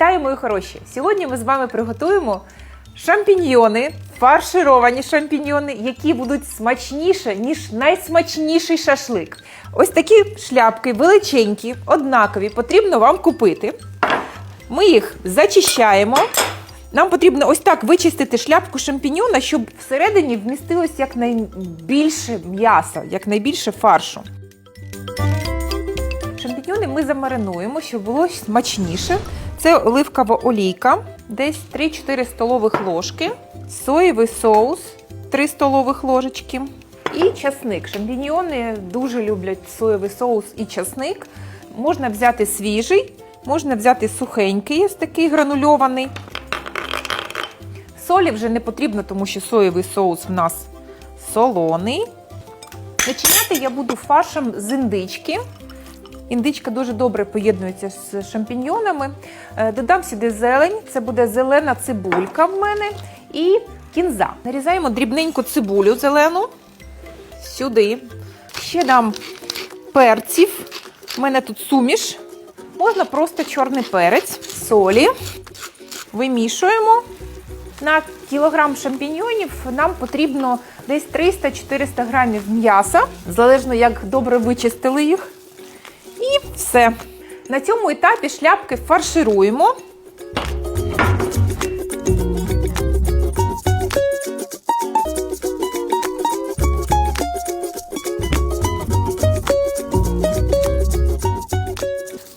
Вітаю, мої хороші! Сьогодні ми з вами приготуємо шампіньйони, фаршировані шампіньйони, які будуть смачніше, ніж найсмачніший шашлик. Ось такі шляпки величенькі, однакові, потрібно вам купити. Ми їх зачищаємо. Нам потрібно ось так вичистити шляпку шампіньйона, щоб всередині вмістилось якнайбільше м'яса, якнайбільше фаршу. Шампіньйони ми замаринуємо, щоб було смачніше. Це оливкова олійка, десь 3-4 столових ложки, соєвий соус 3 столових ложечки і часник. Шампіньйони дуже люблять соєвий соус і часник. Можна взяти свіжий, можна взяти сухенький, ось такий гранульований. Солі вже не потрібно, тому що соєвий соус в нас солоний. Начиняти я буду фаршем з індички. Індичка дуже добре поєднується з шампіньйонами. Е, Додам сюди зелень, це буде зелена цибулька в мене і кінза. Нарізаємо дрібненьку цибулю зелену сюди. Ще дам перців. У мене тут суміш. Можна просто чорний перець, солі. Вимішуємо. На кілограм шампіньйонів нам потрібно десь 300-400 грамів м'яса, залежно як добре вичистили їх. Все. На цьому етапі шляпки фаршируємо.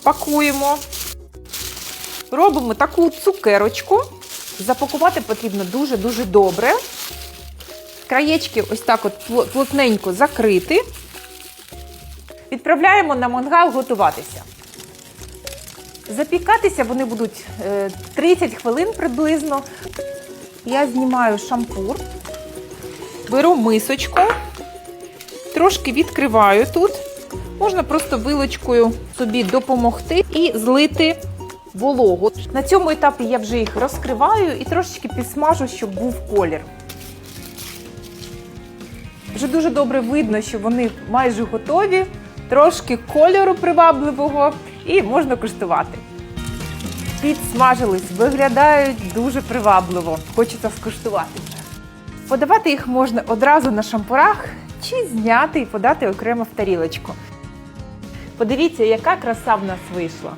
Пакуємо. Робимо таку цукерочку. Запакувати потрібно дуже-дуже добре. Краєчки ось так от плотненько закрити. Відправляємо на мангал готуватися. Запікатися вони будуть е, 30 хвилин приблизно. Я знімаю шампур, беру мисочку, трошки відкриваю тут. Можна просто вилочкою собі допомогти і злити вологу. На цьому етапі я вже їх розкриваю і трошечки підсмажу, щоб був колір. Вже дуже добре видно, що вони майже готові, трошки кольору привабливого і можна куштувати. Підсмажились, виглядають дуже привабливо. Хочеться скуштувати вже. Подавати їх можна одразу на шампурах чи зняти і подати окремо в тарілочку. Подивіться, яка краса в нас вийшла.